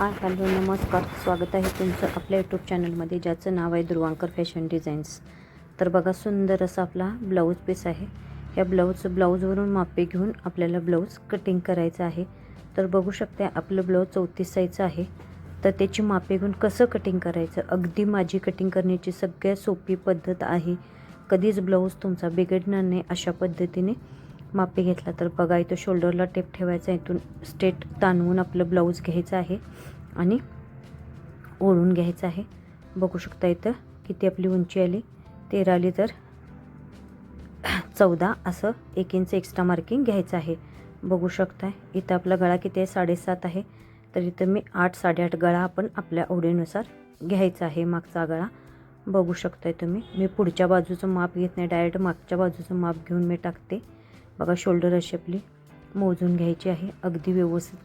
Hi hello नमस्कार. स्वागत आहे तुमचं आपल्या यूट्यूब चॅनलमध्ये ज्याचं नाव आहे ध्रुवांकर फॅशन डिझाईन्स तर बघा सुंदर असा आपला ब्लाऊज पीस आहे. या ब्लाऊज ब्लाऊजवरून मापे घेऊन आपल्याला ब्लाऊज कटिंग करायचं आहे. तर बघू शकता आपलं ब्लाऊज चौतीस साईजचं आहे. तर त्याची मापे घेऊन कसं कटिंग करायचं? अगदी माझी कटिंग करण्याची सगळ्यात सोपी पद्धत आहे. कधीच ब्लाऊज तुमचा बिघडणार नाही अशा पद्धतीने. मापे घेतला तर बघा इथं शोल्डरला टेप ठेवायचा इथून स्टेट ताणवून आपलं ब्लाऊज घ्यायचं आहे आणि ओढून घ्यायचं आहे. बघू शकता इथं किती आपली उंची आली. तेरा आली तर चौदा असं एक इंच एक्स्ट्रा मार्किंग घ्यायचं आहे. बघू शकताय इथं आपला गळा किती आहे? साडेसात आहे. तर इथं मी आठ साडेआठ गळा आपण आपल्या ओढीनुसार घ्यायचा आहे मागचा गळा. बघू शकताय तुम्ही मी पुढच्या बाजूचं माप घेत नाही डायरेक्ट मागच्या बाजूचं माप घेऊन मी टाकते. बघा शोल्डर अशी आपली मोजून घ्यायची आहे अगदी व्यवस्थित.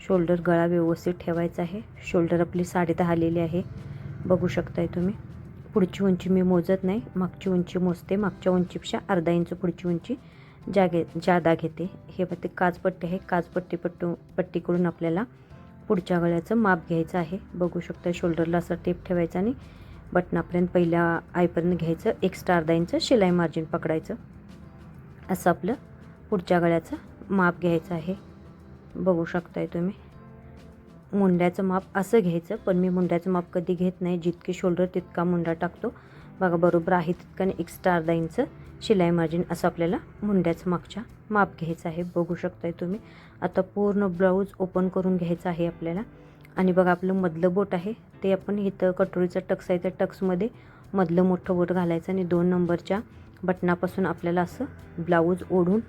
शोल्डर गळा व्यवस्थित ठेवायचा आहे. शोल्डर आपली साडेदहा आलेली आहे. बघू शकताय तुम्ही. पुढची उंची मी मोजत नाही. मागची उंची मोजते. मागच्या उंचीपेक्षा अर्धा इंच पुढची उंची जागे जादा घेते. हे बघ ते काचपट्टी आहे. काजपट्टी पट्टू पट्टी करून आपल्याला पुढच्या गळ्याचं माप घ्यायचं आहे. बघू शकता शोल्डरला असं टेप ठेवायचा आणि बटनापर्यंत पहिल्या आईपर्यंत घ्यायचं. एक्स्ट्रा अर्धा इंच शिलाई मार्जिन पकडायचं. असं आपलं पुढच्या गळ्याचं माप घ्यायचं आहे. बघू शकताय तुम्ही. मुंड्याचं माप असं घ्यायचं पण मी मुंड्याचं माप कधी घेत नाही. जितके शोल्डर तितका मुंडा टाकतो. बघा बरोबर आहे तितकाने एक्स्ट्रा अर्धा इंच शिलाई मार्जिन असं आपल्याला मुंड्याचं मागच्या माप घ्यायचं आहे. बघू शकताय तुम्ही. आता पूर्ण ब्लाऊज ओपन करून घ्यायचं आहे आपल्याला. आणि बघा आपलं मधलं बोट आहे ते आपण इथं कटोरीचं टक्स आहे. त्या टक्समध्ये मधलं मोठं बोट घालायचं आणि दोन नंबरच्या बटनापासून आपल्याला असं ब्लाऊज ओढून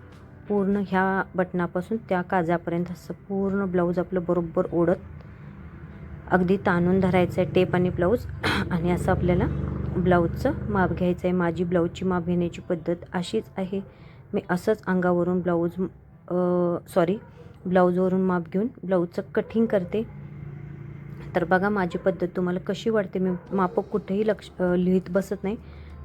पूर्ण ह्या बटनापासून त्या काजापर्यंत असं पूर्ण ब्लाऊज आपलं बरोबर ओढत अगदी ताणून धरायचं आहे टेप आणि ब्लाऊज. आणि असं आपल्याला ब्लाऊजचं माप घ्यायचं आहे माझी ब्लाऊजची माप घेण्याची पद्धत अशीच आहे. मी असंच अंगावरून ब्लाऊज सॉरी ब्लाऊजवरून माप घेऊन ब्लाऊजचं कटिंग करते. तर बघा माझी पद्धत तुम्हाला कशी वाटते? मी मापं कुठेही लक्ष लिहित बसत नाही.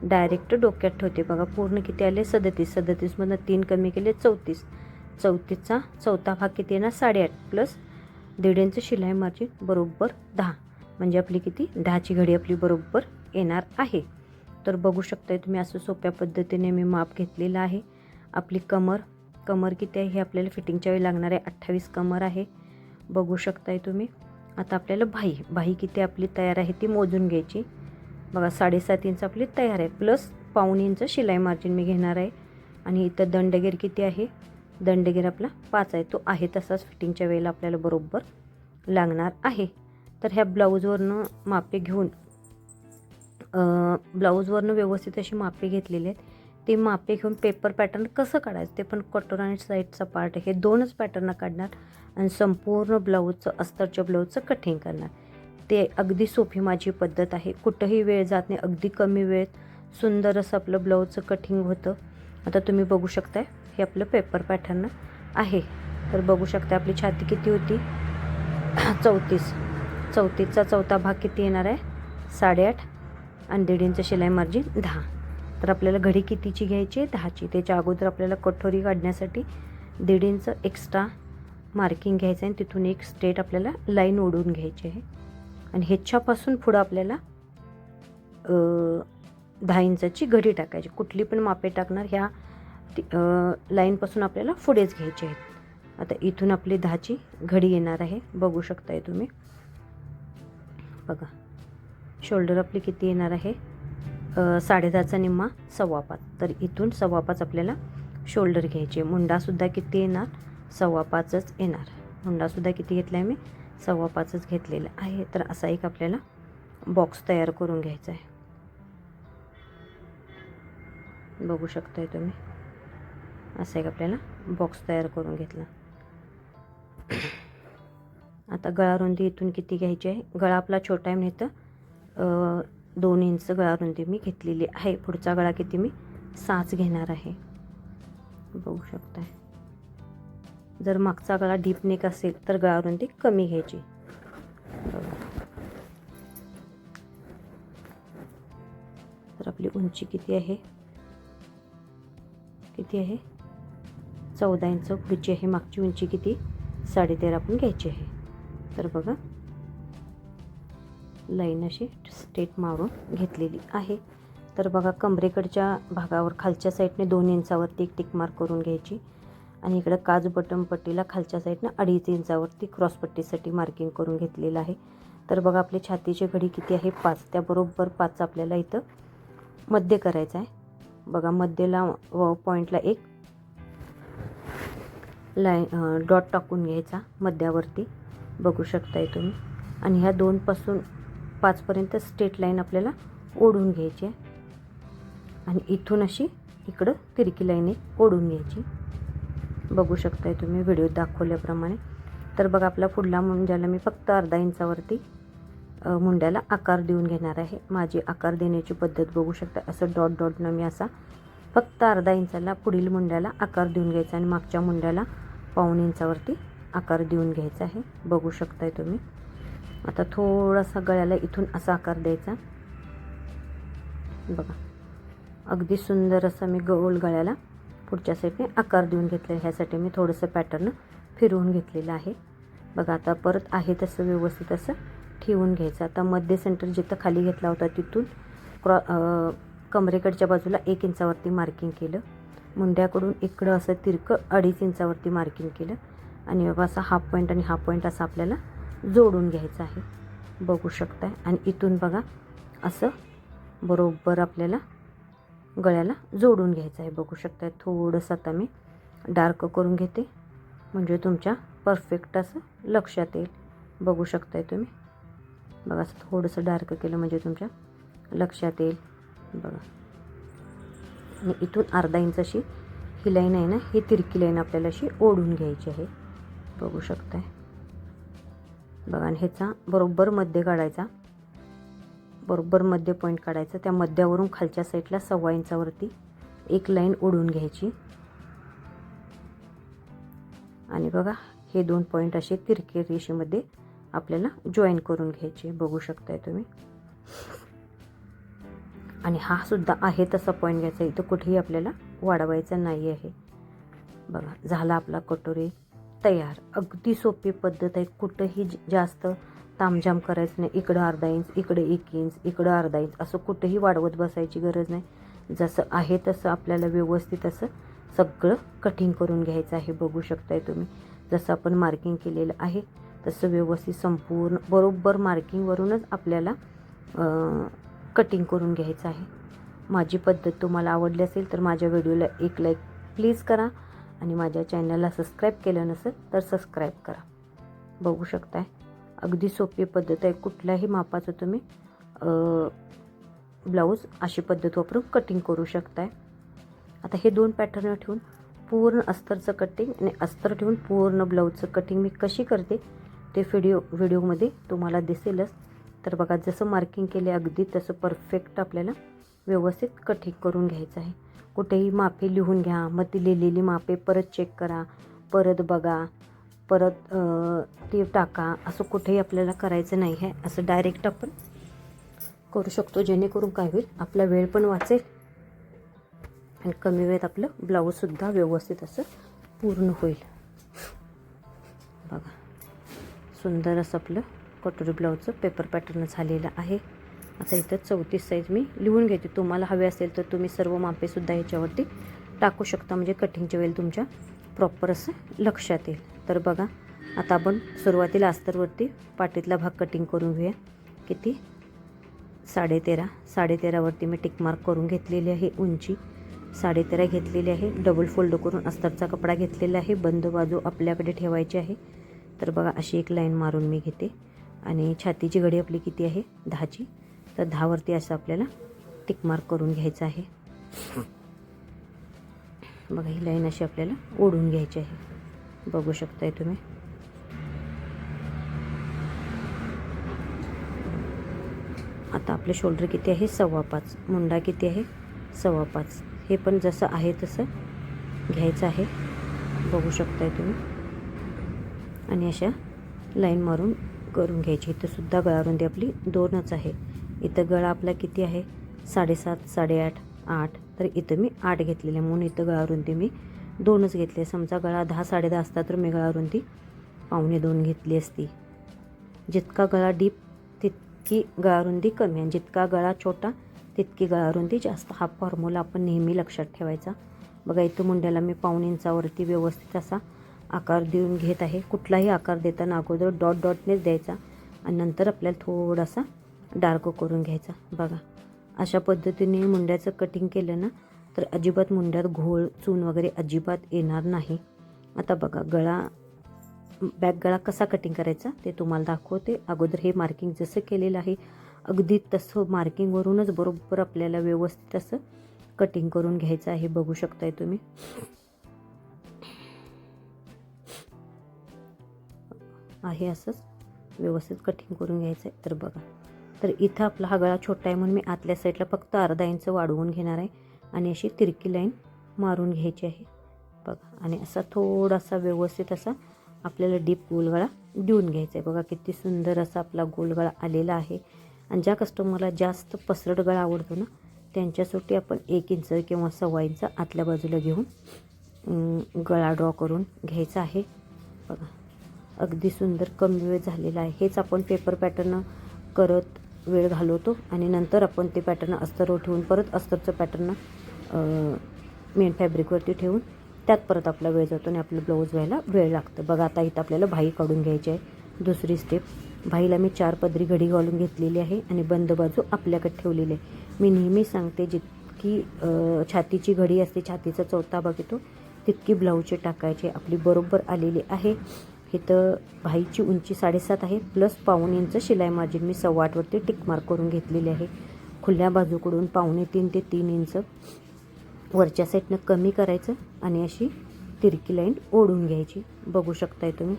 डायरेक्ट डोक्यात ठेवते. बघा पूर्ण किती आले? सदतीस. सदतीसमधनं तीन कमी केले चौतीस. चौतीसचा चौथा भाग किती येणार? साडेआठ प्लस दीड इंच शिलाई मार्जिन बरोबर दहा. म्हणजे आपली किती? दहाची घडी आपली बरोबर येणार आहे. तर बघू शकताय तुम्ही असं सोप्या पद्धतीने मी माप घेतलेलं आहे. आपली कमर कमर किती आहे? हे आपल्याला फिटिंगच्या वेळी लागणार आहे अठ्ठावीस कमर आहे. बघू शकताय तुम्ही. आता आपल्याला भाई भाई किती आपली तयार आहे ती मोजून घ्यायची. बघा साडेसात इंच आपली तयार आहे. प्लस पाऊन इंच शिलाई मार्जिन मी घेणार आहे. आणि इथं दंडगेर किती आहे? दंडगीर आपला पाच आहे. तो आहे तसाच फिटिंगच्या वेळेला आपल्याला बरोबर लागणार आहे. तर ह्या ब्लाऊजवरनं मापे घेऊन ब्लाऊजवरनं व्यवस्थित अशी मापे घेतलेली आहेत. ते मापे घेऊन पेपर पॅटर्न कसं काढायचं? ते पण कटोर आणि साईडचा पार्ट हे दोनच पॅटर्न काढणार आणि संपूर्ण ब्लाऊजचं अस्तरच्या ब्लाऊजचं कटिंग करणार. ते अगदी सोपी माझी पद्धत आहे. कुठंही वेळ जात नाही अगदी कमी वेळेत. सुंदर असं आपलं ब्लाऊजचं कटिंग होतं. आता तुम्ही बघू शकताय हे आपलं पेपर पॅटर्न आहे. तर बघू शकता आपली छाती किती होती? चौतीस. चौतीसचा चौथा भाग किती येणार आहे? साडेआठ. आणि दीड इंच शिलाई मार्जिन दहा. तर आपल्याला घडी कितीची घ्यायची आहे? दहाची. त्याच्या अगोदर आपल्याला कठोरी काढण्यासाठी दीड इंच एक्स्ट्रा मार्किंग घ्यायचं आहे आणि तिथून एक स्ट्रेट आपल्याला लाईन ओढून घ्यायची आहे. आणि ह्याच्यापासून पुढं आपल्याला दहा इंचाची घडी टाकायची. कुठली पण मापे टाकणार ह्या लाईनपासून आपल्याला पुढेच घ्यायचे आहेत. आता इथून आपली दहाची घडी येणार आहे. बघू शकताय तुम्ही. बघा. शोल्डर आपली किती येणार आहे? साडेदहाचा निम्मा सव्वा पाच. तर इथून सव्वा पाच आपल्याला शोल्डर घ्यायचे. मुंडासुद्धा किती येणार? सव्वा पाचच येणार. मुंडासुद्धा किती घेतला आहे मी? सव्वा पाचच घेतलेलं आहे. तर असा एक आपल्याला बॉक्स तयार करून घ्यायचा आहे. बघू शकताय तुम्ही. असा एक आपल्याला बॉक्स तयार करून घेतला. आता गळा रुंदी इथून किती घ्यायची आहे? गळा आपला छोटा आहे म्हणजे दोन इंच गळा रुंदी मी घेतलेली आहे. पुढचा गळा किती मी? साच घेणार आहे. बघू शकताय. जर मागचा गळा डीप नेक असेल तर गळावरून रुंदी कमी घ्यायची. तर आपली उंची किती आहे? किती आहे? चौदा इंच पुढची आहे. मागची उंची किती? साडेतेरा आपण घ्यायची आहे. तर बघा लाईन अशी स्टेट मारून घेतलेली आहे. तर बघा कमरेकडच्या भागावर खालच्या साईडने दोन इंचावरती एक टिक मार्क करून घ्यायची. आणि इकडं काजू बटन पट्टीला खालच्या साईडनं अडीच इंचावरती क्रॉस पट्टीसाठी मार्किंग करून घेतलेलं आहे. तर बघा आपली छातीची घडी किती आहे? पाच. त्याबरोबर पाच आपल्याला इथं मध्य करायचं आहे. बघा मध्यला व पॉईंटला एक लाईन डॉट टाकून घ्यायचा मध्यावरती. बघू शकताय तुम्ही. आणि ह्या दोनपासून पाचपर्यंत स्ट्रेट लाईन आपल्याला ओढून घ्यायची आहे. आणि इथून अशी इकडं तिरकी लाईन एक ओढून घ्यायची. बघू शकताय तुम्ही व्हिडिओ दाखवल्याप्रमाणे. तर बघा आपला पुढला मुंड्याला मी फक्त अर्धा इंचावरती मुंड्याला आकार देऊन घेणार आहे. माझी आकार देण्याची पद्धत बघू शकता. असं डॉट डॉटनं मी असा फक्त अर्धा इंचाला पुढील मुंड्याला आकार देऊन घ्यायचा आणि मागच्या मुंड्याला पाऊण इंचावरती आकार देऊन घ्यायचा आहे. बघू शकताय तुम्ही. आता थोडासा गळ्याला इथून असा आकार द्यायचा. बघा. अगदी सुंदर असा मी गोल गळ्याला पुढच्या साईडने आकार देऊन घेतले ह्यासाठी मी थोडंसं पॅटर्न फिरवून घेतलेलं आहे. बघा आता परत आहे तसं व्यवस्थित असं ठेवून घ्यायचं. आता मध्य सेंटर जिथं खाली घेतला होता तिथून क्रॉ कमरेकडच्या बाजूला एक इंचावरती मार्किंग केलं. मुंड्याकडून इकडं असं तिरकं अडीच इंचावरती मार्किंग केलं. आणि बाबा असा हाफ पॉईंट आणि हाफ पॉईंट असा आपल्याला जोडून घ्यायचं आहे. बघू शकताय. आणि इथून बघा असं बरोबर आपल्याला गळ्याला जोडून घ्यायचं आहे. बघू शकता थोडंसं आता मी डार्क करून घेते. म्हणजे तुमच्या परफेक्ट असं लक्षात येईल. बघू शकताय तुम्ही. बघा असं थोडंसं डार्क केलं म्हणजे तुमच्या लक्षात येईल. बघा. आणि इथून अर्धा इंच अशी ही लाईन आहे ना ही तिरकी लाईन आपल्याला अशी ओढून घ्यायची आहे. बघू शकताय. बघा आणि ह्याचा बरोबर मध्य काढायचा. बरोबर मध्य पॉईंट काढायचा. त्या मध्यावरून खालच्या साईडला सव्वा इंचावरती एक लाईन ओढून घ्यायची. आणि बघा हे दोन पॉईंट असे तिरके रेषेमध्ये आपल्याला जॉईन करून घ्यायचे. बघू शकताय तुम्ही. आणि हा सुद्धा आहे तसा पॉईंट घ्यायचा. इथं कुठेही आपल्याला वाढवायचा नाही आहे. बघा झाला आपला कटोरी तयार. अगदी सोपी पद्धत आहे. कुठंही ज- जास्त तामझाम करायचं नाही. इकडं अर्धा इंच इकडे एक इंच इकडं अर्धा इंच. असं कुठंही वाढवत बसायची गरज नाही. जसं आहे तसं आपल्याला व्यवस्थित असं सगळं कटिंग करून घ्यायचं आहे. बघू शकताय तुम्ही. जसं आपण मार्किंग केलेलं आहे तसं व्यवस्थित संपूर्ण बरोबर मार्किंगवरूनच आपल्याला कटिंग करून घ्यायचं आहे. माझी पद्धत तुम्हाला आवडली असेल तर माझ्या व्हिडिओला एक लाईक प्लीज करा आणि माझ्या चॅनलला सबस्क्राईब केलं नसेल तर सबस्क्राईब करा. बघू शकताय. अगदी सोपी पद्धत आहे. कुठल्याही मापाचं तुम्ही ब्लाऊज अशी पद्धत वापरून कटिंग करू शकताय. आता हे दोन पॅटर्न ठेवून पूर्ण अस्तरचं कटिंग आणि अस्तर ठेवून पूर्ण ब्लाऊजचं कटिंग मी कशी करते ते व्हिडिओ व्हिडिओमध्ये तुम्हाला दिसेलच. तर बघा जसं मार्किंग केले अगदी तसं परफेक्ट आपल्याला व्यवस्थित कटिंग करून घ्यायचं आहे. कुठेही मापे लिहून घ्या मग ती लिहिलेली मापे परत चेक करा परत बघा. परत अ, ती टाका. असं कुठेही आपल्याला करायचं नाही आहे. असं डायरेक्ट आपण करू शकतो. जेणेकरून काय होईल आपला वेळ पण वाचेल आणि कमी वेळेत आपलं ब्लाऊजसुद्धा व्यवस्थित असं पूर्ण होईल. बघा. सुंदर असं आपलं कटोरी ब्लाऊजचं पेपर पॅटर्न झालेलं आहे. आता इथं चौतीस साईज मी लिहून घेते. तुम्हाला हवे असेल तर तुम्ही सर्व मापेसुद्धा ह्याच्यावरती टाकू शकता. म्हणजे कटिंगच्या वेळेला तुमच्या प्रॉपर असं लक्षात येईल. तर बघा आता आपण सुरुवातीला अस्तरवरती पाटीतला भाग कटिंग करून घेऊया. किती? साडेतेरा. साडेतेरावरती मी टिकमार्क करून घेतलेली आहे उंची. साडेतेरा घेतलेली आहे. डबल फोल्ड करून अस्तरचा कपडा घेतलेला आहे. बंद बाजू आपल्याकडे ठेवायची आहे. तर बघा अशी एक लाईन मारून मी घेते. आणि छातीची घडी आपली किती आहे? दहाची. तर दहावरती असं आपल्याला टिकमार्क करून घ्यायचं आहे. बघा ही लाईन अशी आपल्याला ओढून घ्यायची आहे. बघू शकताय तुम्ही. आता आपले शोल्डर किती आहे? सव्वा पाच. मुंडा किती आहे? सव्वा पाच. हे पण जसं आहे तसं घ्यायचं आहे. बघू शकताय तुम्ही. आणि अशा लाईन मारून करून घ्यायची. इथंसुद्धा गळारुंदी आपली दोनच आहे. इथं गळा आपला किती आहे? साडेसात साडेआठ आठ. तर इथं मी आठ घेतलेले आहे. म्हणून इथं गळारुंदी मी दोनच घेतले समजा गळा दहा साडेदहा असता तर मी गळारुंदी पावणे दोन घेतली असती. जितका गळा डीप तितकी गळारुंदी कमी आणि जितका गळा छोटा तितकी गळारुंदी जास्त. हा फॉर्म्युला आपण नेहमी लक्षात ठेवायचा. बघा इथं मुंड्याला मी पाऊण इंचावरती व्यवस्थित असा आकार देऊन घेत आहे. कुठलाही आकार देताना अगोदर डॉट डॉटनेच द्यायचा आणि नंतर आपल्याला थोडासा डार्क करून घ्यायचा. बघा अशा पद्धतीने मुंड्याचं कटिंग केलं ना तर अजिबात मुंड्यात घोळ चून वगैरे अजिबात येणार नाही. आता बघा गळा बॅक गळा कसा कटिंग करायचा ते तुम्हाला दाखवते. अगोदर हे मार्किंग जसं केलेलं आहे अगदी तसं मार्किंगवरूनच बरोबर आपल्याला व्यवस्थित असं कटिंग करून घ्यायचं आहे. बघू शकताय तुम्ही. आहे असंच व्यवस्थित कटिंग करून घ्यायचं आहे तर बघा. तर इथं आपला हा गळा छोटा आहे म्हणून मी आतल्या साईडला फक्त अर्धा इंच वाढवून घेणार आहे. आणि अशी तिरकी लाईन मारून घ्यायची आहे. बघा आणि असा थोडासा व्यवस्थित असा आपल्याला डीप गोलगळा देऊन घ्यायचा आहे. बघा किती सुंदर असा आपला गोलगळा आलेला आहे. आणि ज्या कस्टमरला जास्त पसरट गळा आवडतो ना त्यांच्यासाठी आपण एक इंच किंवा सव्वा इंच आतल्या बाजूला घेऊन गळा ड्रॉ करून घ्यायचा आहे. बघा अगदी सुंदर कमी वेळ झालेला आहे. हेच आपण पेपर पॅटर्न करत वेळ घालवतो आणि नंतर आपण ते पॅटर्न अस्तरवर ठेवून परत अस्तरचं पॅटर्न मेन फॅब्रिकवरती ठेवून त्यात परत आपला वेळ जातो आणि आपलं ब्लाऊज व्हायला वेळ लागतं. बघा आता इथं आपल्याला भाई काढून घ्यायची आहे. दुसरी स्टेप भाईला मी चार पदरी घडी घालून घेतलेली आहे आणि बंद बाजू आपल्याकडे ठेवलेली आहे. मी नेहमी सांगते जितकी छातीची घडी असते छातीचा चौथा भाग येतो तितकी ब्लाऊजची टाकायचे. आपली बरोबर आलेली आहे. इथं भाईची उंची साडेसात आहे प्लस पाऊण इंच शिलाई मार्जिन मी सव्वा आठवरती टिकमार्क करून घेतलेली आहे. खुल्या बाजूकडून पावणे तीन ते तीन इंच. वरच्या साईडनं कमी करायचं आणि अशी तिरकी लाईन ओढून घ्यायची. बघू शकताय तुम्ही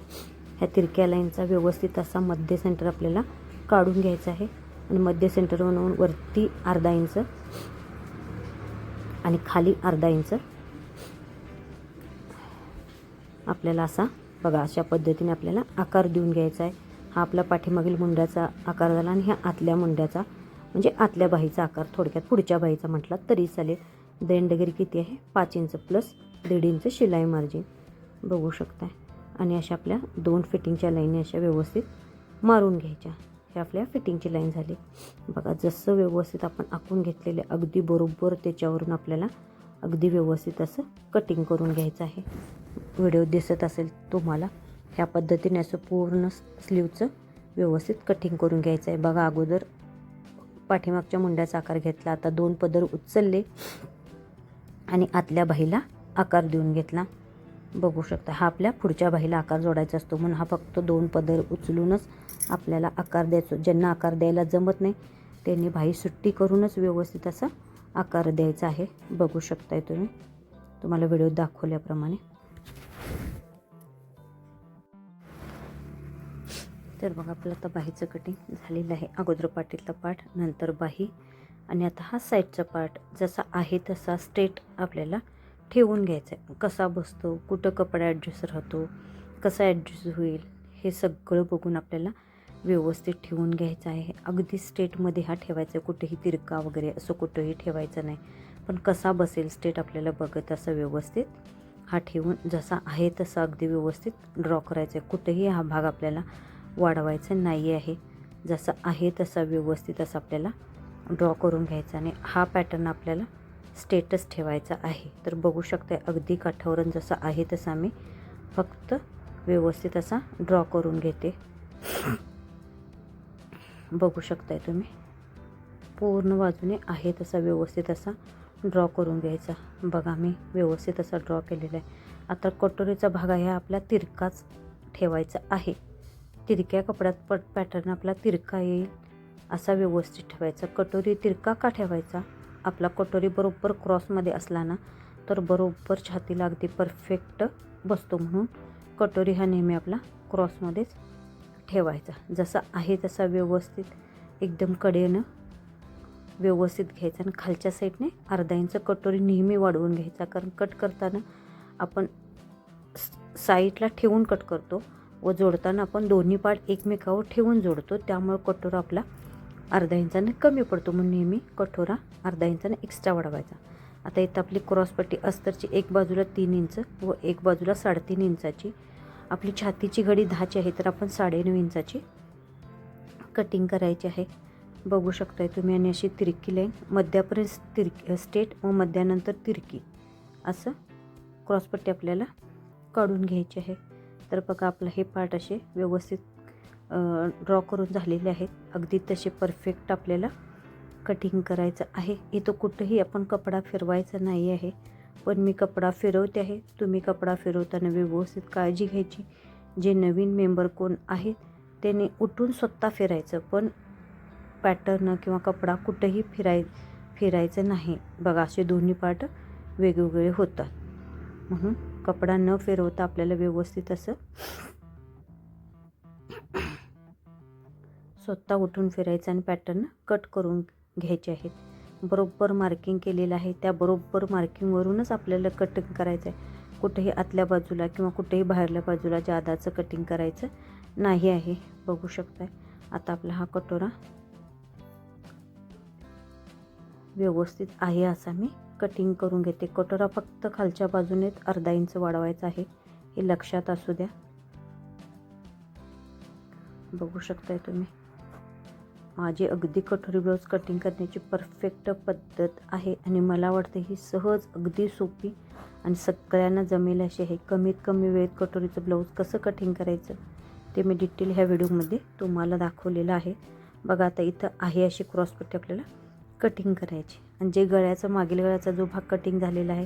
ह्या तिरक्या लाईनचा व्यवस्थित असा मध्य सेंटर आपल्याला काढून घ्यायचा आहे. आणि मध्य सेंटर बनवून वरती अर्धा इंच आणि खाली अर्धा इंच. आपल्याला असा बघा अशा पद्धतीने आपल्याला आकार देऊन घ्यायचा आहे. हा आपला पाठीमागील मुंड्याचा आकार झाला आणि ह्या आतल्या मुंड्याचा म्हणजे आतल्या बाईचा आकार थोडक्यात पुढच्या बाईचा म्हटला तरी चालेल. दंडगिरी किती आहे? पाच इंच प्लस दीड इंच शिलाई मार्जिन बघू शकताय. आणि अशा आपल्या दोन फिटिंगच्या लाईनी अशा व्यवस्थित मारून घ्यायच्या. हे आपल्या फिटिंगची लाईन झाली. बघा जसं व्यवस्थित आपण आखून घेतलेले अगदी बरोबर त्याच्यावरून आपल्याला अगदी व्यवस्थित असं कटिंग करून घ्यायचं आहे. व्हिडिओ दिसत असेल तुम्हाला ह्या पद्धतीने असं पूर्ण स्लीवचं व्यवस्थित कटिंग करून घ्यायचं आहे बघा अगोदर पाठीमागच्या मुंड्याचा आकार घेतला आता दोन पदर उचलले आणि आतल्या बाईला आकार देऊन घेतला. बघू शकता हा आपल्या पुढच्या बाईला आकार जोडायचा असतो म्हणून हा फक्त दोन पदर उचलूनच आपल्याला आकार द्यायचो. ज्यांना आकार द्यायला जमत नाही त्यांनी बाही सुट्टी करूनच व्यवस्थित असा आकार द्यायचा आहे. बघू शकताय तुम्ही. तुम्हाला व्हिडिओ दाखवल्याप्रमाणे. तर बघा आपलं आता बाहीचं कटिंग झालेलं आहे. अगोदर पाठीतला पाठ नंतर बाही. आणि आता हा साईडचा पार्ट जसा आहे तसा स्ट्रेट आपल्याला ठेवून घ्यायचा आहे कसा बसतो कुठं कपडा ॲडजस्ट राहतो कसा ॲडजस्ट होईल हे सगळं बघून आपल्याला व्यवस्थित ठेवून घ्यायचं आहे. अगदी स्टेटमध्ये हा ठेवायचा आहे. कुठेही तिरका वगैरे असं कुठंही ठेवायचं नाही. पण कसा बसेल स्टेट आपल्याला बघत असं व्यवस्थित हा ठेवून जसा आहे तसा अगदी व्यवस्थित ड्रॉ करायचा आहे कुठेही हा भाग आपल्याला वाढवायचं नाही आहे. जसा आहे तसा व्यवस्थित असं आपल्याला ड्रॉ करून घ्यायचा आणि हा पॅटर्न आपल्याला स्टेटस ठेवायचा आहे. तर बघू शकता अगदी काठावरून जसा आहे तसा मी फक्त व्यवस्थित असा ड्रॉ करून घेते. बघू शकताय तुम्ही पूर्ण बाजूने आहे तसा व्यवस्थित असा ड्रॉ करून घ्यायचा. बघा मी व्यवस्थित असा ड्रॉ केलेला आहे. आता कटोरीचा भाग आहे आपला तिरकाच ठेवायचा आहे. तिरक्या कपड्यात पट पॅटर्न आपला तिरका येईल असा व्यवस्थित ठेवायचा. कटोरी तिरका का ठेवायचा? आपला कटोरी बरोबर क्रॉसमध्ये असला ना तर बरोबर छातीला अगदी परफेक्ट बसतो म्हणून कटोरी हा नेहमी आपला क्रॉसमध्येच ठेवायचा. जसा आहे तसा व्यवस्थित एकदम कडेनं व्यवस्थित घ्यायचा आणि खालच्या साईडने अर्धा इंच कटोरी नेहमी वाढवून घ्यायचा. कारण कट करताना आपण साईडला ठेवून कट करतो. व जोडताना आपण दोन्ही पार्ट एकमेकावर ठेवून जोडतो. त्यामुळे कटोरा आपला अर्धा इंचाने कमी पडतो. म्हणून नेहमी कठोरा अर्धा इंचाने एक्स्ट्रा वाढवायचा. आता इथं आपली क्रॉसपट्टी अस्तरची एक बाजूला तीन इंच व एक बाजूला साडेतीन इंचाची. आपली छातीची घडी दहाची आहे तर आपण साडेनऊ इंचाची कटिंग करायची आहे. बघू शकताय तुम्ही आणि अशी तिरकी लाईन मध्यापर्यंत तिरकी स्टेट व मध्यानंतर तिरकी. असं क्रॉसपट्टी आपल्याला काढून घ्यायची आहे. तर बघा आपलं हे पार्ट असे व्यवस्थित ड्रॉ करून झालेले आहेत. अगदी तसे परफेक्ट आपल्याला कटिंग करायचं आहे. इथं कुठंही आपण कपडा फिरवायचा नाही आहे. पण मी कपडा फिरवते आहे. तुम्ही कपडा फिरवताना व्यवस्थित काळजी घ्यायची. जे नवीन मेंबर कोण आहेत त्याने उठून स्वतः फिरायचं. पण पॅटर्न किंवा कपडा कुठंही फिराय फिरायचं नाही. बघा असे दोन्ही पार्ट वेगवेगळे होतात. म्हणून कपडा न फिरवता आपल्याला व्यवस्थित असं स्वतः उठून फिरायचं आणि पॅटर्न कट करून घ्यायचे आहेत. बरोबर मार्किंग केलेलं आहे. त्या बरोबर मार्किंगवरूनच आपल्याला कटिंग करायचं आहे. कुठेही आतल्या बाजूला किंवा कुठेही बाहेरल्या बाजूला जादाचं कटिंग करायचं नाही आहे. बघू शकताय. आता आपला हा कटोरा व्यवस्थित आहे असा मी कटिंग करून घेते. कटोरा फक्त खालच्या बाजूनेच अर्धा इंच वाढवायचा आहे. हे लक्षात असू द्या. बघू शकताय तुम्ही. माझी अगदी कटोरी ब्लाऊज कटिंग करण्याची परफेक्ट पद्धत आहे आणि मला वाटतं ही सहज अगदी सोपी आणि सगळ्यांना जमेल अशी आहे. कमीत कमी वेळेत कटोरीचं ब्लाऊज कसं कटिंग करायचं ते मी डिटेल ह्या व्हिडिओमध्ये तुम्हाला दाखवलेलं आहे. बघा आता इथं आहे अशी क्रॉसपट्टी आपल्याला कटिंग करायची. आणि जे गळ्याचा मागील गळ्याचा जो भाग कटिंग झालेला आहे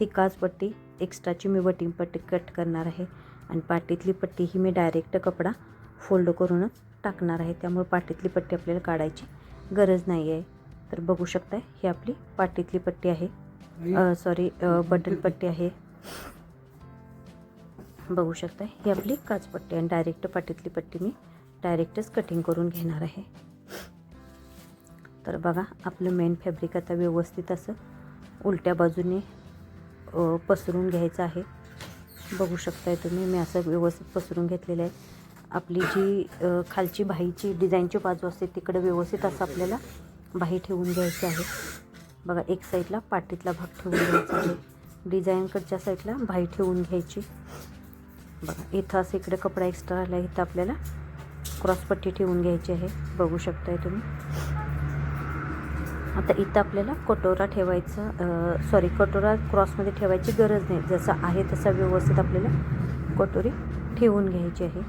ती काचपट्टी एक्स्ट्राची मी वटिंग पट्टी कट करणार आहे. आणि पाटीतली पट्टी ही मी डायरेक्ट कपडा फोल्ड करूनच टाकणार आहे. त्यामुळे पाटीतली पट्टी आपल्याला काढायची गरज नाही आहे. तर बघू शकताय ही आपली पाटीतली पट्टी आहे. सॉरी बटन पट्टी आहे. बघू शकताय ही आपली काचपट्टी आणि डायरेक्ट पाटीतली पट्टी मी डायरेक्टच कटिंग करून घेणार आहे. तर बघा आपलं मेन फॅब्रिक आता व्यवस्थित असं उलट्या बाजूने पसरून घ्यायचं आहे. बघू शकताय तुम्ही मी असं व्यवस्थित पसरून घेतलेलं आहे. आपली जी खालची बाहीची डिझाईनची बाजू असते तिकडे व्यवस्थित असं आपल्याला बाही ठेवून घ्यायची आहे. बघा एक साईडला पाटीतला भाग ठेवून घ्यायचा आहे. डिझाईनकडच्या साईडला बाही ठेवून घ्यायची. बघा इथं असं इकडे कपडा एक्स्ट्रा आला इथं आपल्याला क्रॉसपट्टी ठेवून घ्यायची आहे. बघू शकताय तुम्ही. आता इथं आपल्याला कटोरा ठेवायचा सॉरी कटोरा क्रॉसमध्ये ठेवायची गरज नाही. जसा आहे तसा व्यवस्थित आपल्याला कटोरी ठेवून घ्यायची आहे.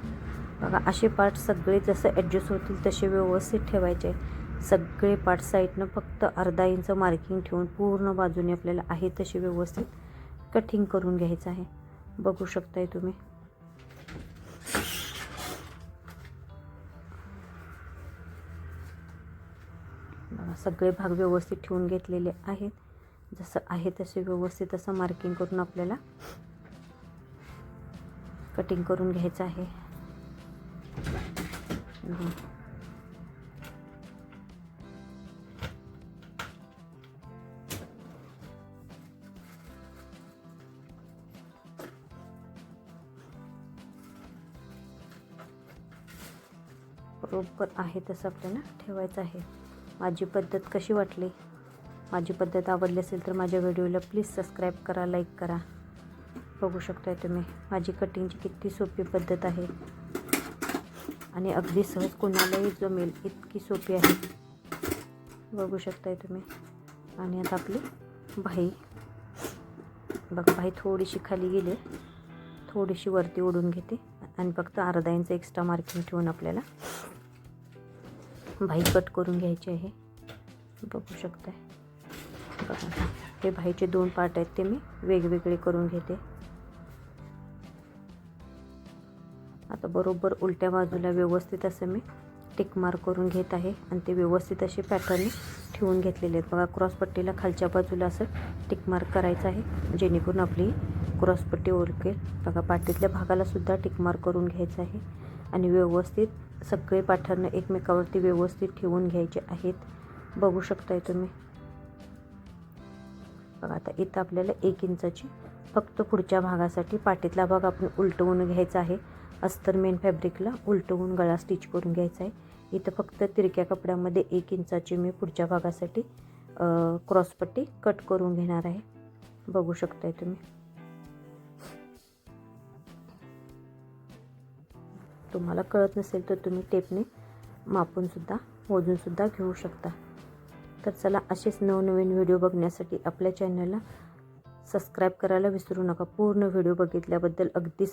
बघा असे पार्ट सगळे जसं ॲडजस्ट होतील तसे व्यवस्थित ठेवायचे आहे सगळे पार्ट साईडनं फक्त अर्धा इंच मार्किंग ठेवून पूर्ण बाजूने आपल्याला आहे तसे व्यवस्थित कटिंग करून घ्यायचं आहे. बघू शकताय तुम्ही. सगळे भाग व्यवस्थित ठेवून घेतलेले आहेत जसं आहे तसे व्यवस्थित असं मार्किंग करून आपल्याला कटिंग करून घ्यायचं आहे बघा. बरोबर आहे तसं आपल्याला ठेवायचं आहे माझी पद्धत कशी वाटली? माझी पद्धत आवडली असेल तर माझ्या व्हिडिओला प्लीज सबस्क्राईब करा लाईक करा. बघू शकताय तुम्ही माझी कटिंगची किती सोपी पद्धत आहे. आणि अगदी सहज कोणालाही जमेल इतकी सोपी आहे. बघू शकताय तुम्ही. आणि आता आपली भाई. बघा भाई थोडीशी खाली गेली. थोडीशी वरती ओढून घेते. आणि फक्त अर्धा इंच एक्स्ट्रा मार्किंग ठेवून आपल्याला भाई कट करून घ्यायची आहे. बघू शकता बघा हे भाईचे दोन पार्ट आहेत ते मी वेगवेगळे करून घेते. आता बरोबर उलट्या बाजूला व्यवस्थित असं मी टिक मार्क करून घेत आहे आणि ते व्यवस्थित असे पॅटर्न ठेवून घेतलेले आहेत. बघा क्रॉसपट्टीला खालच्या बाजूला असं टिक मार्क करायचं आहे जेणेकरून आपली क्रॉसपट्टी ओळखेल. बघा पाठीतल्या भागाला सुद्धा टिक मार्क करून घ्यायचं आहे आणि व्यवस्थित सगळे पाठांना एकमेकावरती व्यवस्थित ठेवून घ्यायचे आहेत. बघू शकताय तुम्ही. बघा आता इथं आपल्याला एक इंचाची फक्त पुढच्या भागासाठी पाठीतला भाग आपण उलटवून घ्यायचा आहे. अस्तर मेन फॅब्रिकला उलटवून गळा स्टिच करून घ्यायचा आहे. इथं फक्त तिरक्या कपड्यामध्ये एक इंचाची मी पुढच्या भागासाठी क्रॉसपट्टी कट करून घेणार आहे. बघू शकताय तुम्ही. तुम्हाला कळत नसेल तर तुम्ही टेपने मापूनसुद्धा मोजूनसुद्धा घेऊ शकता. तर चला असेच नवनवीन व्हिडिओ बघण्यासाठी आपल्या चॅनलला सबस्क्राईब करायला विसरू नका. पूर्ण व्हिडिओ बघितल्याबद्दल अगदी